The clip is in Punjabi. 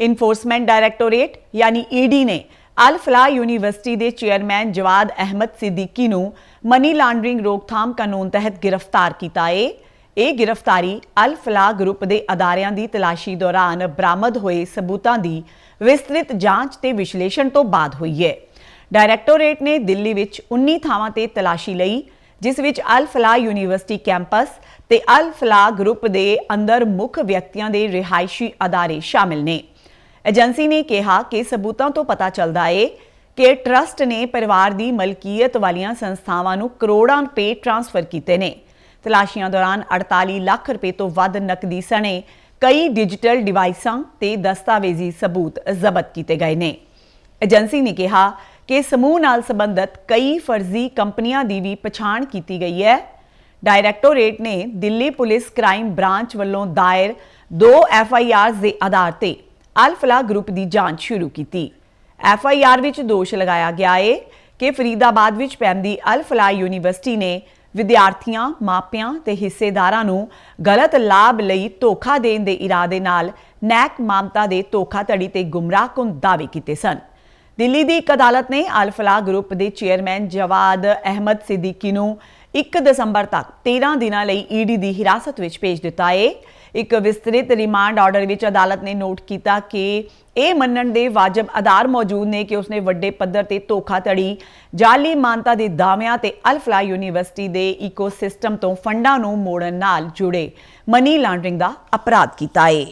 ਇਨਫੋਰਸਮੈਂਟ ਡਾਇਰੈਕਟੋਰੇਟ ਯਾਨੀ ਈਡੀ ਨੇ ਅਲ ਫਲਾਹ ਯੂਨੀਵਰਸਿਟੀ ਦੇ ਚੇਅਰਮੈਨ ਜਵਾਦ ਅਹਿਮਦ ਸਿੱਦੀਕੀ ਨੂੰ ਮਨੀ ਲਾਂਡਰਿੰਗ ਰੋਕਥਾਮ ਕਾਨੂੰਨ ਤਹਿਤ ਗ੍ਰਿਫਤਾਰ ਕੀਤਾ ਏ। ਇਹ ਗ੍ਰਿਫਤਾਰੀ ਅਲ ਫਲਾਹ ਗਰੁੱਪ ਦੇ ਅਦਾਰਿਆਂ ਦੀ ਤਲਾਸ਼ੀ ਦੌਰਾਨ ਬਰਾਮਦ ਹੋਏ ਸਬੂਤਾਂ ਦੀ ਵਿਸਤ੍ਰਿਤ ਜਾਂਚ ਤੇ ਵਿਸ਼ਲੇਸ਼ਣ ਤੋਂ ਬਾਅਦ ਹੋਈ ਹੈ ਡਾਇਰੈਕਟੋਰੇਟ ਨੇ ਦਿੱਲੀ ਵਿੱਚ 19 ਥਾਵਾਂ ਤੇ ਤਲਾਸ਼ੀ ਲਈ, ਜਿਸ ਵਿੱਚ ਅਲ ਫਲਾਹ ਯੂਨੀਵਰਸਿਟੀ ਕੈਂਪਸ ਤੇ ਅਲ ਫਲਾਹ ਗਰੁੱਪ ਦੇ ਅੰਦਰ ਮੁੱਖ ਵਿਅਕਤੀਆਂ ਦੇ ਰਿਹਾਇਸ਼ੀ ਅਦਾਰੇ ਸ਼ਾਮਿਲ ਨੇ। ਏਜੰਸੀ ਨੇ ਕਿਹਾ ਕਿ ਸਬੂਤਾਂ ਤੋਂ ਪਤਾ ਚੱਲਦਾ ਏ ਕਿ ਟਰਸਟ ਨੇ ਪਰਿਵਾਰ ਦੀ ਮਲਕੀਅਤ ਵਾਲੀਆਂ ਸੰਸਥਾਵਾਂ ਨੂੰ ਕਰੋੜਾਂ ਰੁਪਏ ਟ੍ਰਾਂਸਫਰ ਕੀਤੇ ਨੇ। ਤਲਾਸ਼ੀਆਂ ਦੌਰਾਨ 48 ਲੱਖ ਰੁਪਏ ਤੋਂ ਵੱਧ ਨਕਦੀ ਸਣੇ ਕਈ ਡਿਜੀਟਲ ਡਿਵਾਈਸਾਂ ਤੇ ਦਸਤਾਵੇਜ਼ੀ ਸਬੂਤ ਜ਼ਬਤ ਕੀਤੇ ਗਏ ਨੇ। ਏਜੰਸੀ ਨੇ ਕਿਹਾ ਕਿ ਸਮੂਹ ਨਾਲ ਸੰਬੰਧਿਤ ਕਈ ਫਰਜ਼ੀ ਕੰਪਨੀਆਂ ਦੀ ਵੀ ਪਛਾਣ ਕੀਤੀ ਗਈ ਹੈ। ਡਾਇਰੈਕਟੋਰੇਟ ਨੇ ਦਿੱਲੀ ਪੁਲਿਸ ਕ੍ਰਾਈਮ ਬ੍ਰਾਂਚ ਵੱਲੋਂ ਦਾਇਰ ਦੋ ਐਫ ਆਈ ਆਰਸ ਦੇ ਆਧਾਰ ਤੇ ਅਲਫਲਾਹ ਗਰੁੱਪ ਦੀ ਜਾਂਚ ਸ਼ੁਰੂ ਕੀਤੀ। ਐਫ ਆਈ ਆਰ ਵਿੱਚ ਦੋਸ਼ ਲਗਾਇਆ ਗਿਆ ਹੈ ਕਿ ਫਰੀਦਾਬਾਦ ਵਿੱਚ ਪੈਂਦੀ ਅਲਫਲਾਹ ਯੂਨੀਵਰਸਿਟੀ ਨੇ ਵਿਦਿਆਰਥੀਆਂ, ਮਾਪਿਆਂ ਤੇ ਹਿੱਸੇਦਾਰਾਂ ਨੂੰ ਗਲਤ ਲਾਭ ਲਈ ਧੋਖਾ ਦੇਣ ਦੇ ਇਰਾਦੇ ਨਾਲ ਨੈਕ ਮਾਮਤਾ ਦੇ ਧੋਖਾਧੜੀ ਤੇ ਗੁੰਮਰਾਹਕੁਨ ਦਾਅਵੇ ਕੀਤੇ ਸਨ। ਦਿੱਲੀ ਦੀ ਇੱਕ ਅਦਾਲਤ ਨੇ ਅਲਫਲਾਹ ਗਰੁੱਪ ਦੇ ਚੇਅਰਮੈਨ ਜਵਾਦ ਅਹਿਮਦ ਸਿੱਦੀਕੀ ਨੂੰ 1 ਦਸੰਬਰ ਤੱਕ 13 ਦਿਨਾਂ ਲਈ ਈਡੀ ਦੀ ਹਿਰਾਸਤ ਵਿੱਚ ਭੇਜ ਦਿੱਤਾ ਏ। ਇੱਕ ਵਿਸਤ੍ਰਿਤ ਰਿਮਾਂਡ ਆਰਡਰ ਵਿੱਚ ਅਦਾਲਤ ਨੇ ਨੋਟ ਕੀਤਾ ਕਿ ਇਹ ਮੰਨਣ ਦੇ ਵਾਜਬ ਆਧਾਰ ਮੌਜੂਦ ਨੇ ਕਿ ਉਸਨੇ ਵੱਡੇ ਪੱਧਰ ਤੇ ਧੋਖਾਧੜੀ ਜਾਲੀ ਮਾਨਤਾ ਦੇ ਦਾਅਵਿਆਂ ਤੇ ਅਲਫਲਾ ਯੂਨੀਵਰਸਿਟੀ ਦੇ ਇਕੋਸਿਸਟਮ ਤੋਂ ਫੰਡਾਂ ਨੂੰ ਮੋੜਨ ਨਾਲ ਜੁੜੇ ਮਨੀ ਲਾਂਡਰਿੰਗ ਦਾ ਅਪਰਾਧ ਕੀਤਾ ਏ।